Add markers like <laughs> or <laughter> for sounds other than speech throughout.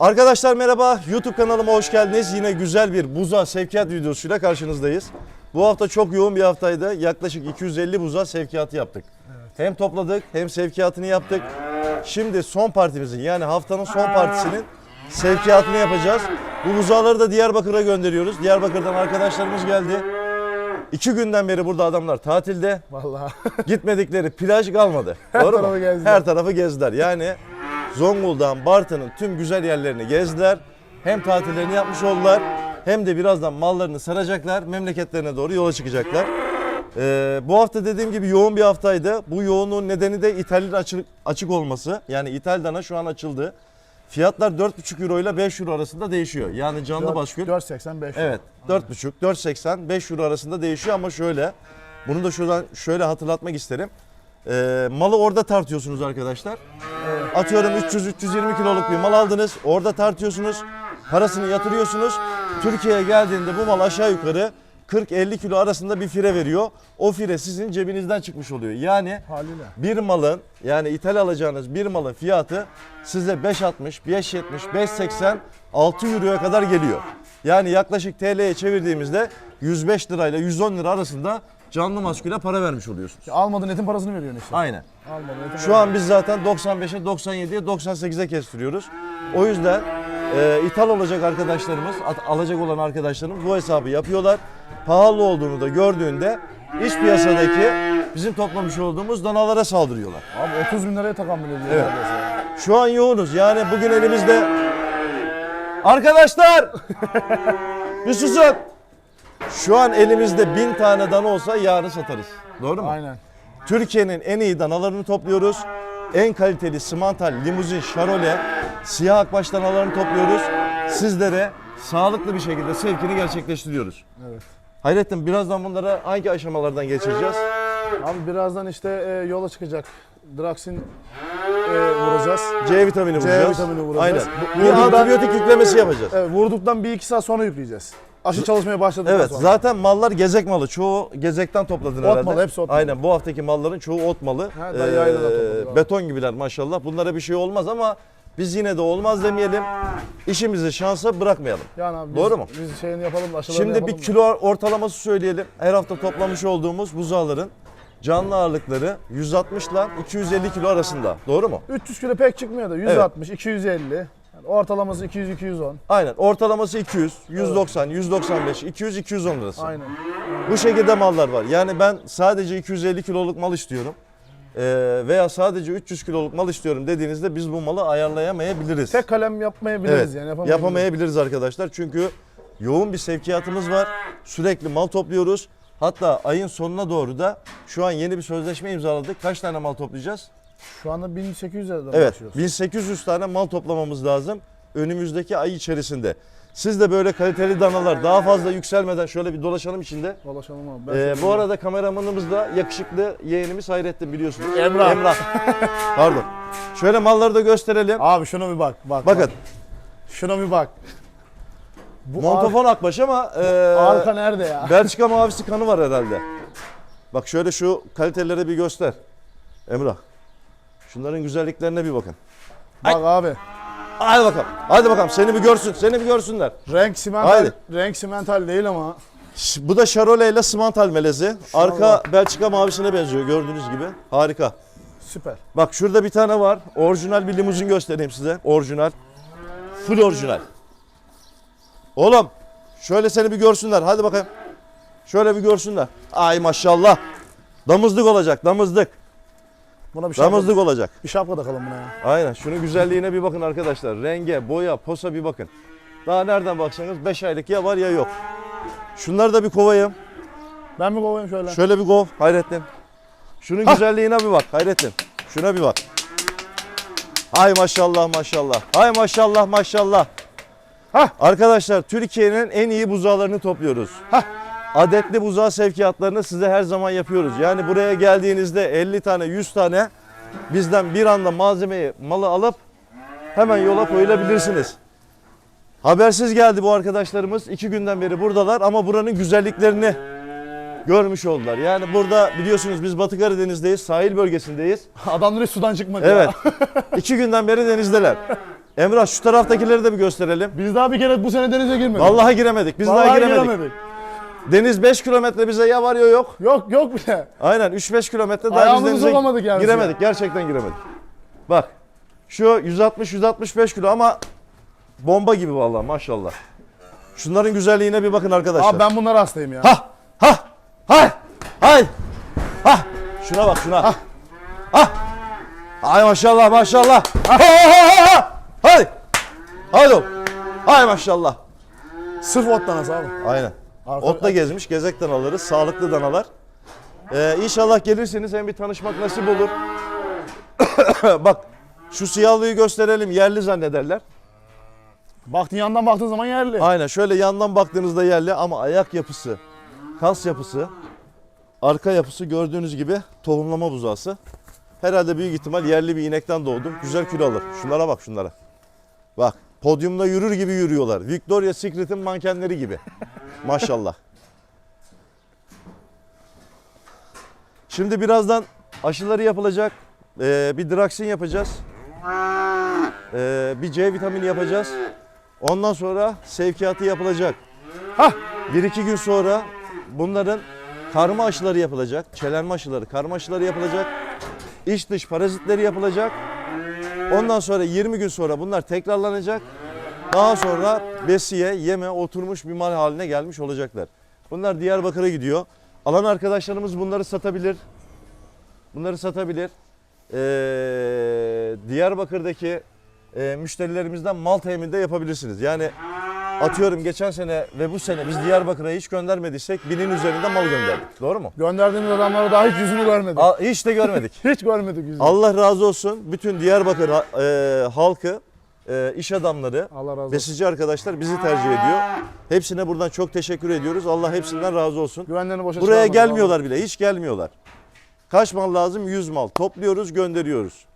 Arkadaşlar merhaba, YouTube kanalıma hoş geldiniz. Yine güzel bir buza sevkiyat videosuyla karşınızdayız. Bu hafta çok yoğun bir haftaydı. Yaklaşık 250 buza sevkiyatı yaptık. Hem topladık hem sevkiyatını yaptık. Şimdi son partimizin yani haftanın son partisinin sevkiyatını yapacağız. Bu buzaları da Diyarbakır'a gönderiyoruz. Diyarbakır'dan arkadaşlarımız geldi. İki günden beri burada adamlar tatilde. Vallahi. Gitmedikleri plaj kalmadı. Doğru mu? tarafı gezdiler. Her tarafı gezdiler. Yani Zonguldak'ın, Bartın'ın tüm güzel yerlerini gezdiler. Hem tatillerini yapmış oldular hem de birazdan mallarını saracaklar. Memleketlerine doğru yola çıkacaklar. Ee, bu hafta dediğim gibi yoğun bir haftaydı. Bu yoğunluğun nedeni de İtalya'nın açık, açık olması. Yani İthal dana şu an açıldı. Fiyatlar 4,5 euro ile 5 euro arasında değişiyor. Yani canlı baskül 4.85. Evet 4,5 4,80 5 euro arasında değişiyor ama şöyle bunu da şuradan şöyle hatırlatmak isterim. Ee, malı orada tartıyorsunuz arkadaşlar. Atıyorum 300-320 kiloluk bir mal aldınız. Orada tartıyorsunuz. Parasını yatırıyorsunuz. Türkiye'ye geldiğinde bu mal aşağı yukarı 40-50 kilo arasında bir fire veriyor. O fire sizin cebinizden çıkmış oluyor. Yani Haliyle. bir malın yani ithal alacağınız bir malın fiyatı size 5.60, 5.70, 5.80, 6 euroya kadar geliyor. Yani yaklaşık TL'ye çevirdiğimizde 105 lirayla 110 lira arasında canlı masküle para vermiş oluyorsunuz. Almadığın etin parasını veriyorsun işte. Aynen. Almadığın etin Şu an biz zaten 95'e, 97'ye, 98'e kestiriyoruz. O yüzden e, ithal olacak arkadaşlarımız, at- alacak olan arkadaşlarımız bu hesabı yapıyorlar. Pahalı olduğunu da gördüğünde iç piyasadaki bizim toplamış olduğumuz danalara saldırıyorlar. Abi 30 bin liraya tahammül ediyor. Evet. neredeyse. Şu an yoğunuz. Yani bugün elimizde... Arkadaşlar! <laughs> bir susun. Şu an elimizde bin tane dana olsa yarın satarız. Doğru mu? Aynen. Türkiye'nin en iyi danalarını topluyoruz. En kaliteli simantal, limuzin, şarole, siyah akbaş danalarını topluyoruz. Sizlere sağlıklı bir şekilde sevkini gerçekleştiriyoruz. Evet. Hayrettin birazdan bunlara hangi aşamalardan geçireceğiz? Abi birazdan işte e, yola çıkacak. Draksin e, vuracağız. C vitamini C vuracağız. vitamini vuracağız. Aynen. Bu- Bir antibiyotik yüklemesi yapacağız. Evet, vurduktan bir iki saat sonra yükleyeceğiz. Aşı çalışmaya başladıktan Evet sonra. zaten mallar gezek malı. Çoğu gezekten topladın Ot herhalde. malı, hepsi ot malı. Aynen bu haftaki malların çoğu ot malı. Ha, abi. beton gibiler maşallah. Bunlara bir şey olmaz ama biz yine de olmaz demeyelim. İşimizi şansa bırakmayalım. Yani abi biz, Doğru mu? Biz şeyini yapalım da Şimdi yapalım bir da. kilo ortalaması söyleyelim. Her hafta toplamış olduğumuz buzağların canlı ağırlıkları 160 ile 250 kilo arasında. Doğru mu? 300 kilo pek çıkmıyor da 160, 250. Yani ortalaması 200-210. Aynen. Ortalaması 200, 190, 195, 200, 210 arası. Aynen. Bu şekilde mallar var. Yani ben sadece 250 kiloluk mal istiyorum. Ee, veya sadece 300 kiloluk mal istiyorum dediğinizde biz bu malı ayarlayamayabiliriz. Tek kalem yapmayabiliriz evet, yani yapamayabiliriz. yapamayabiliriz arkadaşlar. Çünkü yoğun bir sevkiyatımız var. Sürekli mal topluyoruz. Hatta ayın sonuna doğru da şu an yeni bir sözleşme imzaladık. Kaç tane mal toplayacağız? Şu anda 1800 liradan Evet, başlıyoruz. 1800 tane mal toplamamız lazım önümüzdeki ay içerisinde. Siz de böyle kaliteli danalar daha fazla yükselmeden şöyle bir dolaşalım içinde. Dolaşalım abi. Ben Ee, bu arada kameramanımız da yakışıklı yeğenimiz Hayrettin biliyorsunuz. Emrah. Emrah. Pardon. Şöyle malları da gösterelim. Abi şuna bir bak. bak Bakın bak. Şuna bir bak. Bu montafon akbaş ama e, ar- arka nerede ya? Belçika mavisi kanı var herhalde. Bak şöyle şu kalitelere bir göster. Emrah. Şunların güzelliklerine bir bakın. Bak abi. Hadi bakalım. Hadi bakalım seni bir görsün. Seni bir görsünler. Renk simental. Haydi. Renk simental değil ama. Bu da Charolais ile Simantal melezi. Arka bak. Belçika mavisine benziyor gördüğünüz gibi. Harika. Süper. Bak şurada bir tane var. Orijinal bir limuzin göstereyim size. Orijinal. Full orijinal. Oğlum şöyle seni bir görsünler. Hadi bakayım. Şöyle bir görsünler. Ay maşallah. Damızlık olacak damızlık. Buna bir şapka, Damızlık olacak. bir şapka takalım buna ya. Aynen. Şunun güzelliğine bir bakın arkadaşlar. Renge, boya, posa bir bakın. Daha nereden baksanız 5 aylık ya var ya yok. Şunları da bir kovayım. Ben mi kovayım şöyle? Şöyle bir kov Hayrettin. Şunun güzelliğine bir bak Hayrettin. Şuna bir bak. Hay maşallah maşallah. Hay maşallah maşallah. Hah. Arkadaşlar Türkiye'nin en iyi buzağlarını topluyoruz. Hah. Adetli buzağı sevkiyatlarını size her zaman yapıyoruz. Yani buraya geldiğinizde 50 tane 100 tane bizden bir anda malzemeyi malı alıp hemen yola koyulabilirsiniz. Habersiz geldi bu arkadaşlarımız. iki günden beri buradalar ama buranın güzelliklerini görmüş oldular. Yani burada biliyorsunuz biz Batı Karadeniz'deyiz, sahil bölgesindeyiz. <laughs> Adamlar hiç sudan çıkmadı Evet. ya. <laughs> iki günden beri denizdeler. Emrah şu taraftakileri de bir gösterelim. Biz daha bir kere bu sene denize girmedik. Vallahi giremedik. Biz daha Vallahi giremedik. Deniz 5 kilometre bize ya var ya yok. Yok yok bile. Aynen 3-5 kilometre daha Ayağımızı biz denize sokamadık yani giremedik. Gerçekten giremedik. Bak şu 160-165 kilo ama bomba gibi vallahi maşallah. Şunların güzelliğine bir bakın arkadaşlar. Abi ben bunlara hastayım ya. Ha ha hay hay ha şuna bak şuna. Ha. Ha. Ay maşallah maşallah. Ha, ha, ha, ha. Hadi. Hadi. oğlum. Hay maşallah. Sırf ot danası abi. Aynen. Otla gezmiş, gezekten alırız. Sağlıklı danalar. Ee, inşallah gelirsiniz hem bir tanışmak nasip olur. <coughs> Bak şu siyahlıyı gösterelim yerli zannederler. Baktın yandan baktığın zaman yerli. Aynen şöyle yandan baktığınızda yerli ama ayak yapısı, kas yapısı, arka yapısı gördüğünüz gibi tohumlama buzağısı. Herhalde büyük ihtimal yerli bir inekten doğdu. Güzel kilo alır. Şunlara bak şunlara. Bak podyumda yürür gibi yürüyorlar. Victoria's Secret'in mankenleri gibi. Maşallah. Şimdi birazdan aşıları yapılacak. Ee, bir draksin yapacağız. Ee, bir C vitamini yapacağız. Ondan sonra sevkiyatı yapılacak. Hah! Bir iki gün sonra bunların karma aşıları yapılacak. Çelenme aşıları, karma aşıları yapılacak. İç dış parazitleri yapılacak. Ondan sonra 20 gün sonra bunlar tekrarlanacak. Daha sonra besiye, yeme oturmuş bir mal haline gelmiş olacaklar. Bunlar Diyarbakır'a gidiyor. Alan arkadaşlarımız bunları satabilir. Bunları satabilir. Ee, Diyarbakır'daki e, müşterilerimizden mal temini de yapabilirsiniz. Yani atıyorum geçen sene ve bu sene biz Diyarbakır'a hiç göndermediysek binin üzerinde mal gönderdik. Doğru mu? Gönderdiğimiz adamlara daha hiç yüzünü görmedik. A- hiç de görmedik. <laughs> Hiç görmedik yüzünü. Allah razı olsun bütün Diyarbakır e, halkı, e, iş adamları, Allah razı olsun. besici arkadaşlar bizi tercih ediyor. Hepsine buradan çok teşekkür ediyoruz. Allah hepsinden razı olsun. Güvenlerini boşa Buraya gelmiyorlar bile, hiç gelmiyorlar. Kaç mal lazım? 100 mal. Topluyoruz, gönderiyoruz.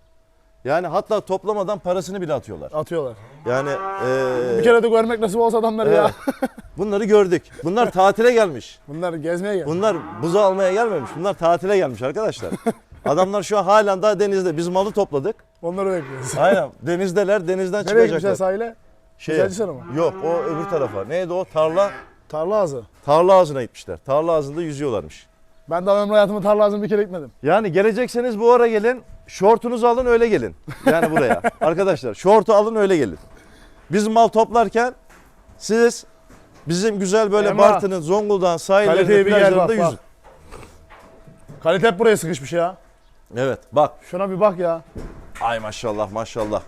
Yani hatta toplamadan parasını bile atıyorlar. Atıyorlar. Yani e, Bir kere de görmek nasip olsa adamları evet. ya. <laughs> bunları gördük. Bunlar tatile gelmiş. Bunlar gezmeye gel. Bunlar buzu almaya gelmemiş. Bunlar tatile gelmiş arkadaşlar. <laughs> Adamlar şu an halen daha denizde. Biz malı topladık. Onları bekliyoruz. <laughs> Aynen. Denizdeler. Denizden Nereye gitmişler çıkacaklar. sahile? Şeye- Güzelcisar'a mı? Yok o öbür tarafa. Neydi o? Tarla. Tarla ağzı. Tarla ağzına gitmişler. Tarla ağzında yüzüyorlarmış. Ben daha ömrü hayatımda tarla ağzını bir kere gitmedim. Yani gelecekseniz bu ara gelin. Şortunuzu alın öyle gelin. Yani buraya. <laughs> Arkadaşlar şortu alın öyle gelin. Biz mal toplarken siz bizim güzel böyle Emrah, Bartın'ın, Zonguldak'ın Kaliteye sahillerinde bir gel bak plajlarında yüzün. Kalite hep buraya sıkışmış ya. Evet bak. Şuna bir bak ya. Ay maşallah maşallah.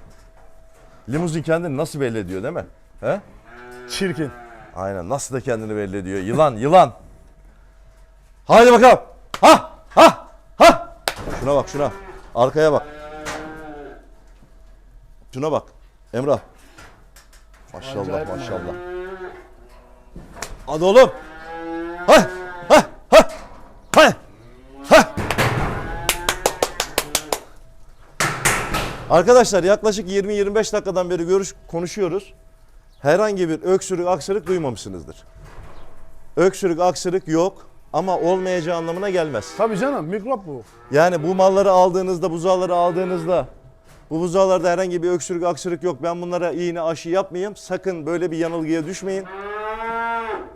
Limuzin kendini nasıl belli ediyor değil mi? He? Çirkin. Aynen nasıl da kendini belli ediyor. Yılan yılan. Haydi bakalım. Ha ha ha. Şuna bak şuna. Arkaya bak. Şuna bak. Emrah. Maşallah Acayip maşallah. Hadi oğlum. Ha Arkadaşlar yaklaşık 20-25 dakikadan beri görüş konuşuyoruz herhangi bir öksürük aksırık duymamışsınızdır. Öksürük aksırık yok ama olmayacağı anlamına gelmez. Tabii canım mikrop bu. Yani bu malları aldığınızda, buzağları aldığınızda bu buzağlarda herhangi bir öksürük aksırık yok. Ben bunlara iğne aşı yapmayayım. Sakın böyle bir yanılgıya düşmeyin.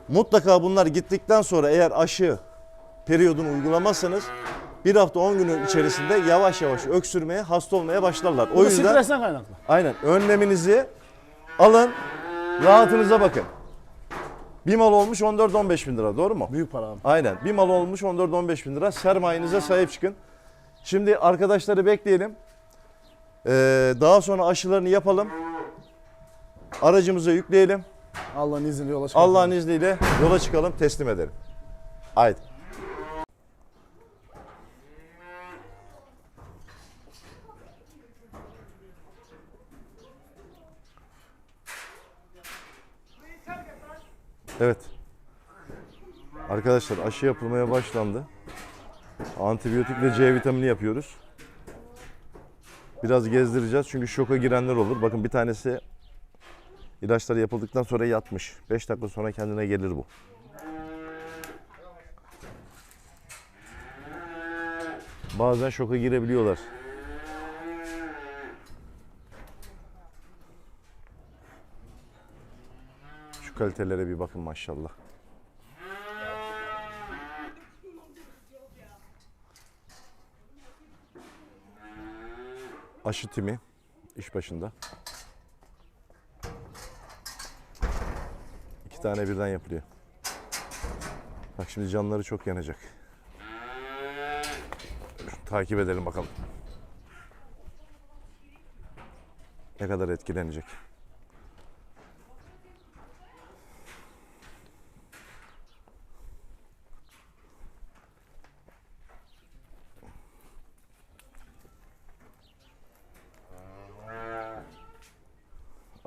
Mutlaka bunlar gittikten sonra eğer aşı periyodunu uygulamazsanız bir hafta 10 günün içerisinde yavaş yavaş öksürmeye, hasta olmaya başlarlar. Bu O da yüzden stresten kaynaklı. Aynen. Önleminizi alın. Rahatınıza bakın. Bir mal olmuş 14-15 bin lira doğru mu? Büyük para abi. Aynen. Bir mal olmuş 14-15 bin lira. Sermayenize sahip çıkın. Şimdi arkadaşları bekleyelim. Ee, daha sonra aşılarını yapalım. Aracımıza yükleyelim. Allah'ın izniyle yola çıkalım. Allah'ın izniyle yola çıkalım teslim edelim. Haydi. Evet. Arkadaşlar aşı yapılmaya başlandı. Antibiyotik ve C vitamini yapıyoruz. Biraz gezdireceğiz çünkü şoka girenler olur. Bakın bir tanesi İlaçları yapıldıktan sonra yatmış. 5 dakika sonra kendine gelir bu. Bazen şoka girebiliyorlar. Kalitelere bir bakın maşallah. Aşı timi iş başında. İki tane birden yapılıyor. Bak şimdi canları çok yanacak. Takip edelim bakalım. Ne kadar etkilenecek.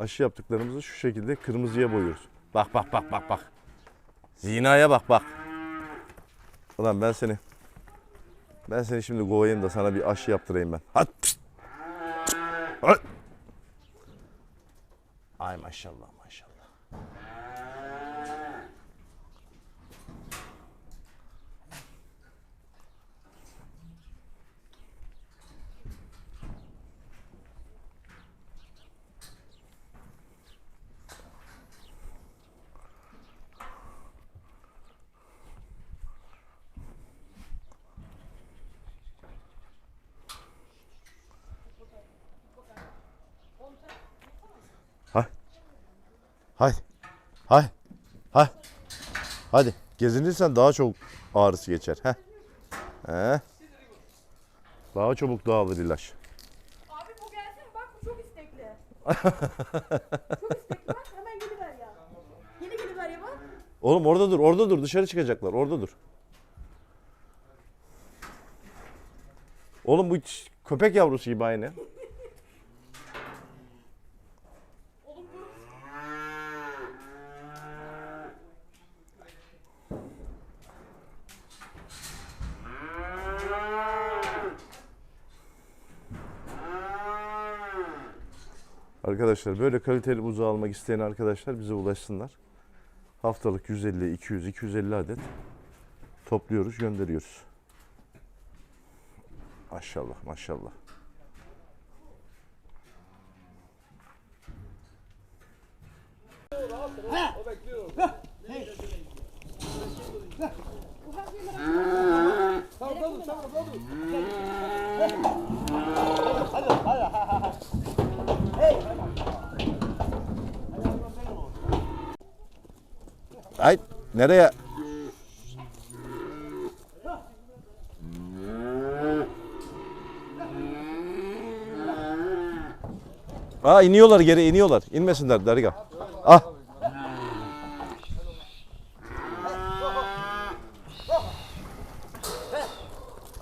Aşı yaptıklarımızı şu şekilde kırmızıya boyuyoruz. Bak bak bak bak bak. Zinaya bak bak. Ulan ben seni ben seni şimdi kovayım da sana bir aşı yaptırayım ben. Hadi. Ay maşallah maşallah. Hay. Hay. Hay. Hadi. Gezinirsen daha çok ağrısı geçer. Heh. Heh. Daha çabuk dağılır ilaç. Abi bu gelsin bak bu çok istekli. <laughs> çok istekli bak hemen geliver ya. Yeni geliver ya bak. Oğlum orada dur, orada dur. Dışarı çıkacaklar. Orada dur. Oğlum bu köpek yavrusu gibi aynı. Arkadaşlar böyle kaliteli buzağı almak isteyen arkadaşlar bize ulaşsınlar. Haftalık 150, 200, 250 adet topluyoruz, gönderiyoruz. Maşallah, maşallah. Ay nereye? Aa iniyorlar geri iniyorlar. İnmesinler Derga. Ah.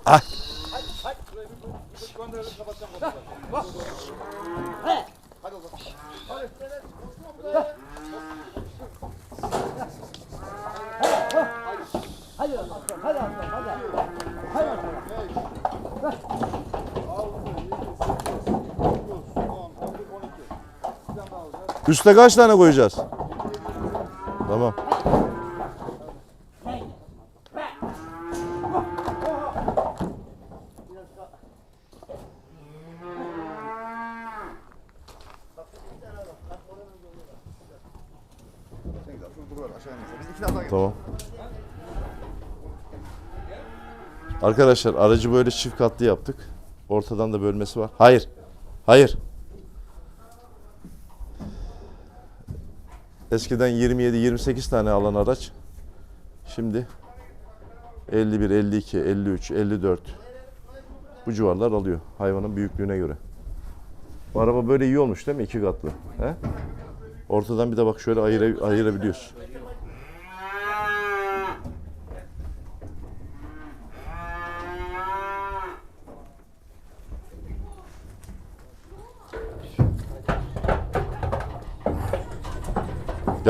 Ah. Üste kaç tane koyacağız? Tamam. Tamam. Arkadaşlar aracı böyle çift katlı yaptık. Ortadan da bölmesi var. Hayır. Hayır. Eskiden 27-28 tane alan araç. Şimdi 51, 52, 53, 54 bu civarlar alıyor hayvanın büyüklüğüne göre. Bu araba böyle iyi olmuş değil mi? İki katlı. He? Ortadan bir de bak şöyle ayıra, ayırabiliyorsun.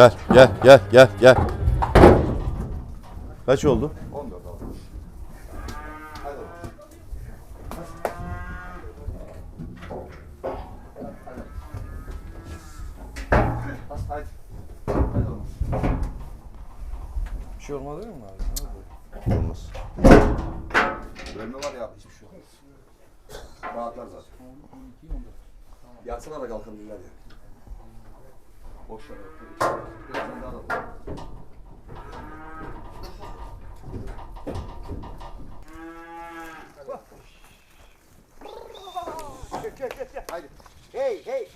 Gel, gel, gel, gel, gel. Kaç oldu? 14 oldu. Hadi bakalım. Hadi. Hadi. Hadi oğlum. Bir şey olmadı mı abi? Ne oldu? Olmaz. Dönme var ya hiçbir şey olmaz. Rahatlar zaten. Yatsana da kalkabilirler ya. Boş ver. Biraz daha da. Haydi. Hey, hey,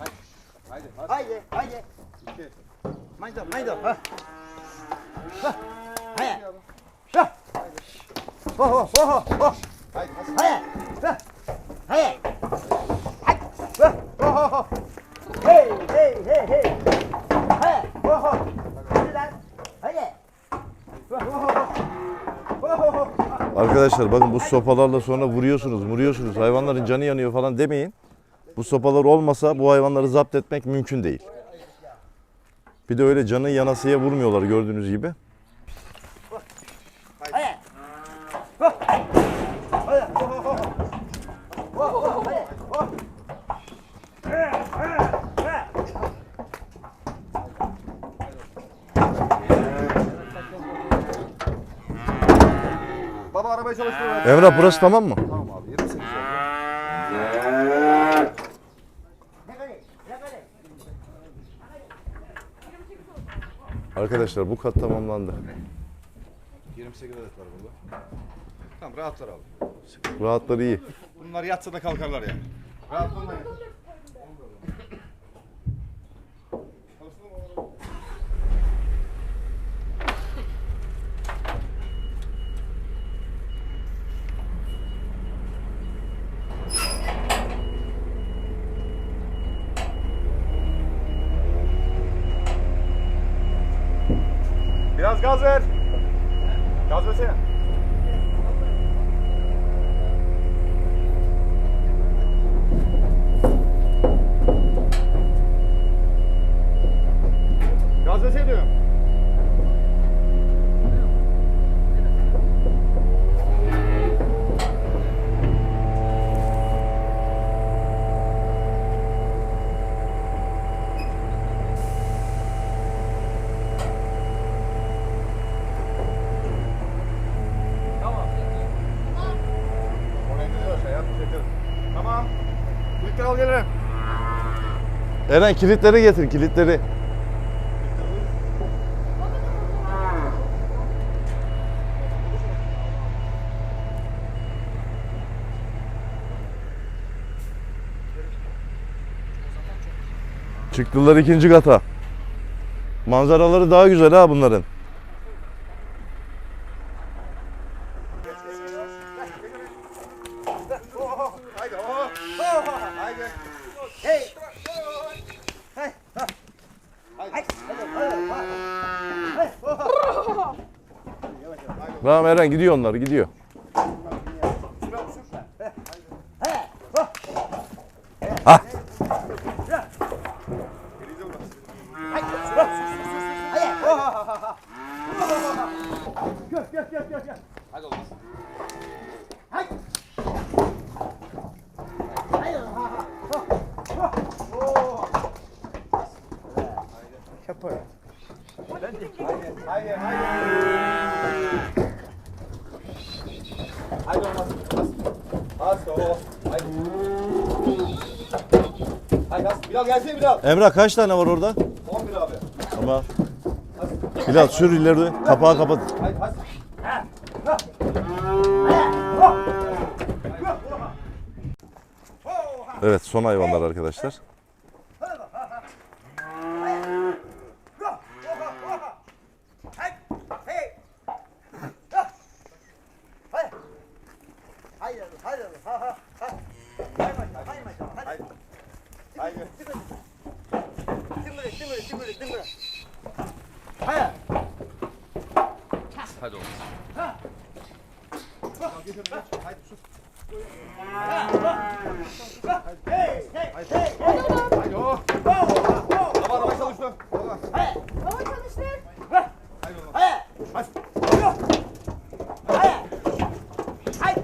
Haydi. Hadi. haydi, haydi. İki. Mayda, mayda, ha. Ha. Haydi. Ha. Ho, ho, ho, ho, ho. Haydi. Hadi. Haydi. Ha. Haydi. Haydi. Ha. Ho, ho, ho. Hey, hey, hey, hey. Haydi. Ho, ho. Hadi lan. Haydi. Ho, ho, ho. Ho, ho, ho. Arkadaşlar bakın bu sopalarla sonra vuruyorsunuz, vuruyorsunuz. Hayvanların canı yanıyor falan demeyin. Bu sopalar olmasa bu hayvanları zapt etmek mümkün değil. Bir de öyle canı yanasıya vurmuyorlar gördüğünüz gibi. Baba arabayı çalıştır. ver. Emrah burası tamam mı? Tamam abi. 28 oldu. Ne kadar? Ne kadar? Arkadaşlar bu kat tamamlandı. 28 adet var burada. Tamam rahatlar abi. Rahatları iyi. Bunlar yatsa da kalkarlar yani. Rahat olmayın. Gaz ver. Gaz versene. Gaz versene diyorum. Eren kilitleri getir kilitleri. Çıktılar ikinci kata. Manzaraları daha güzel ha bunların. Haydi. Oh. Oh. Haydi. Hey. Hey. Ha. Haydi. Haydi. Haydi. Haydi. Tamam Eren gidiyor onlar gidiyor. Ha. Hadi olmaz. Haydi. Haydi. Haydi olmaz. Az. Az. Oh. Haydi. Gelsene Bilal. Emrah kaç tane var orada? 11 abi. Tamam. Bilal sür ileri. Kapağı kapat. Haydi hadi. Evet son hayvanlar arkadaşlar. Haydi. Haydi. Ha ha. Ha. Haydi. Haydi. Haydi. Haydi. Tıngırı, tıngırı, tıngırı, tıngırı. Haydi. Hadi olmaz. Haydi sus. Hey, hey, hey. Haydi oh. Baba arabayı çalıştır. Baba. Hava çalıştır. Haydi olmaz. Haydi. Hadi. Haydi. Haydi.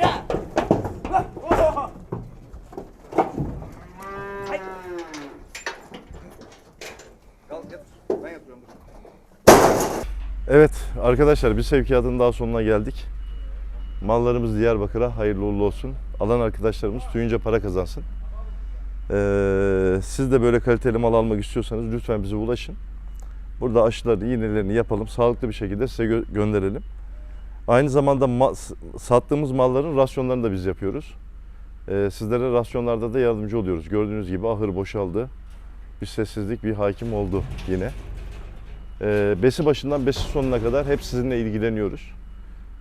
Ya. Oh. Haydi. Gel yat. Ben yatıyorum dur. Evet arkadaşlar bir sevkiyatın daha sonuna geldik. Mallarımız Diyarbakır'a hayırlı uğurlu olsun. Alan arkadaşlarımız suyunca para kazansın. Ee, siz de böyle kaliteli mal almak istiyorsanız lütfen bize ulaşın. Burada aşıları, iğnelerini yapalım. Sağlıklı bir şekilde size gö- gönderelim. Aynı zamanda ma- sattığımız malların rasyonlarını da biz yapıyoruz. Ee, sizlere rasyonlarda da yardımcı oluyoruz. Gördüğünüz gibi ahır boşaldı. Bir sessizlik, bir hakim oldu yine. Ee, besi başından besi sonuna kadar hep sizinle ilgileniyoruz.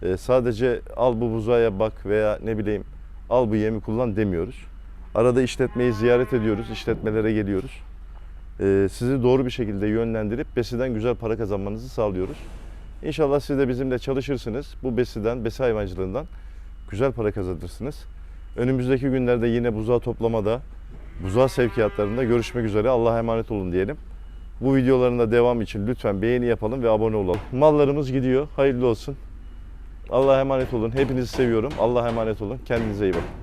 Ee, sadece al bu buzaya bak veya ne bileyim al bu yemi kullan demiyoruz. Arada işletmeyi ziyaret ediyoruz, işletmelere geliyoruz. Ee, sizi doğru bir şekilde yönlendirip besiden güzel para kazanmanızı sağlıyoruz. İnşallah siz de bizimle çalışırsınız. Bu besiden, besi hayvancılığından güzel para kazanırsınız. Önümüzdeki günlerde yine buzağı toplamada, buzağı sevkiyatlarında görüşmek üzere. Allah'a emanet olun diyelim. Bu videoların da devam için lütfen beğeni yapalım ve abone olalım. Mallarımız gidiyor. Hayırlı olsun. Allah'a emanet olun. Hepinizi seviyorum. Allah'a emanet olun. Kendinize iyi bakın.